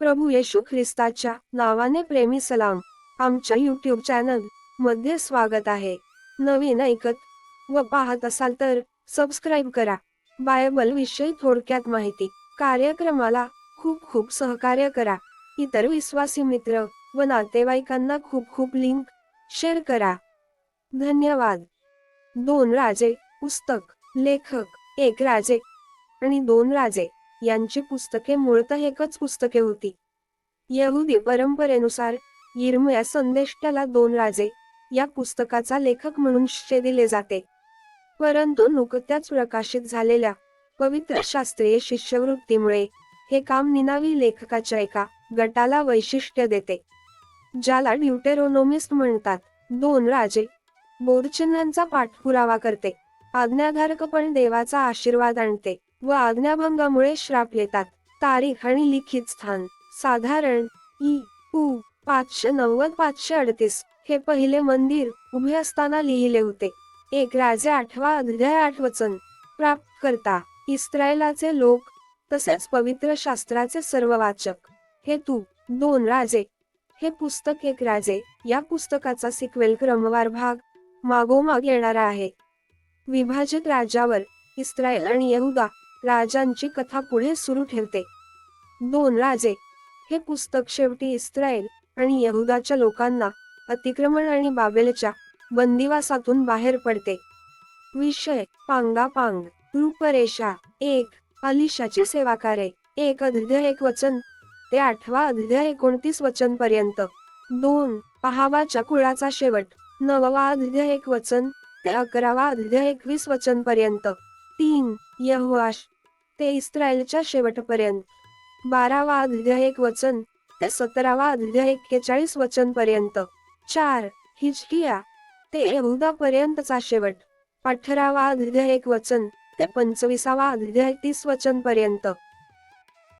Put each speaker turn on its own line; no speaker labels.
प्रभू येशू ख्रिस्ताच्या नावाने प्रेमी सलाम आमच्या यूट्यूब चॅनलमध्ये स्वागत आहे. नवीन ऐकत व पाहत असाल तर सबस्क्राईब करा. बायबल विषयी थोडक्यात माहिती कार्यक्रमाला खूप खूप सहकार्य करा. इतर विश्वासी मित्र व नातेवाईकांना खूप खूप लिंक शेअर करा. धन्यवाद. दोन राजे पुस्तक लेखक एक राजे आणि दोन राजे. यांची पुस्तके मूळतः एकच पुस्तके होती. यहुदी परंपरेनुसार यिर्मया संदेष्टाला दोन राजे या पुस्तकाचा लेखक म्हणून श्रेय दिले जाते. परंतु नुकत्याच प्रकाशित झालेल्या पवित्र शास्त्रीय शिष्यवृत्तीमुळे हे काम निनावी लेखकाच्या एका गटाला वैशिष्ट्य देते. ज्याला ड्युटेरोनोमिस्ट म्हणतात दोन राजे बोधचिन्हांचा पाठपुरावा करते आज्ञाधारकपण देवाचा आशीर्वाद आणते. व आज्ञाभंगामुळे श्राप येतात. तारीख आणि लिखित स्थान. साधारण इ उ पाचशे नव्वद पाचशे अडतीस. हे पहिले मंदिर उभे असताना लिहिले होते. एक राजे आठवा अध्याय आठ वचन. प्राप्त करता इस्रायलाचे लोक तसेच पवित्र शास्त्राचे सर्व वाचक. हे तू दोन राजे. हे पुस्तक एक राजे. या पुस्तकाचा सिक्वेल क्रमवार भाग मागोमाग येणारा आहे. विभाजित राज्यावर इस्रायल आणि यहुदा. राजांची कथा पुढे सुरू ठेवते. दोन राजे हे पुस्तक शेवटी इस्रायल आणि यहुदाच्या लोकांना अतिक्रमण आणि बाबेलच्या बंदिवासातून बाहेर पडते. विषय पांगापांग रूपरेषा एक अलिशाची सेवा करे एक अध्याय एक वचन ते आठवा अध्याय एकोणतीस वचन पर्यंत. दोन पहावाच्या कुळाचा शेवट नववा अध्याय एक वचन ते अकरावा अध्याय एकवीस वचन पर्यंत. तीन यहुआश ते इस्रायलच्या शेवटपर्यंत. बारावा अध्याय एक वचन ते सतरावा अध्याय एक्केचाळीस वचन पर्यंत. चार हिजकिया ते यहुदा पर्यंतचा शेवट. अठरावा अध्याय एक वचन ते पंचवीसावा अध्याय तीस वचन पर्यंत.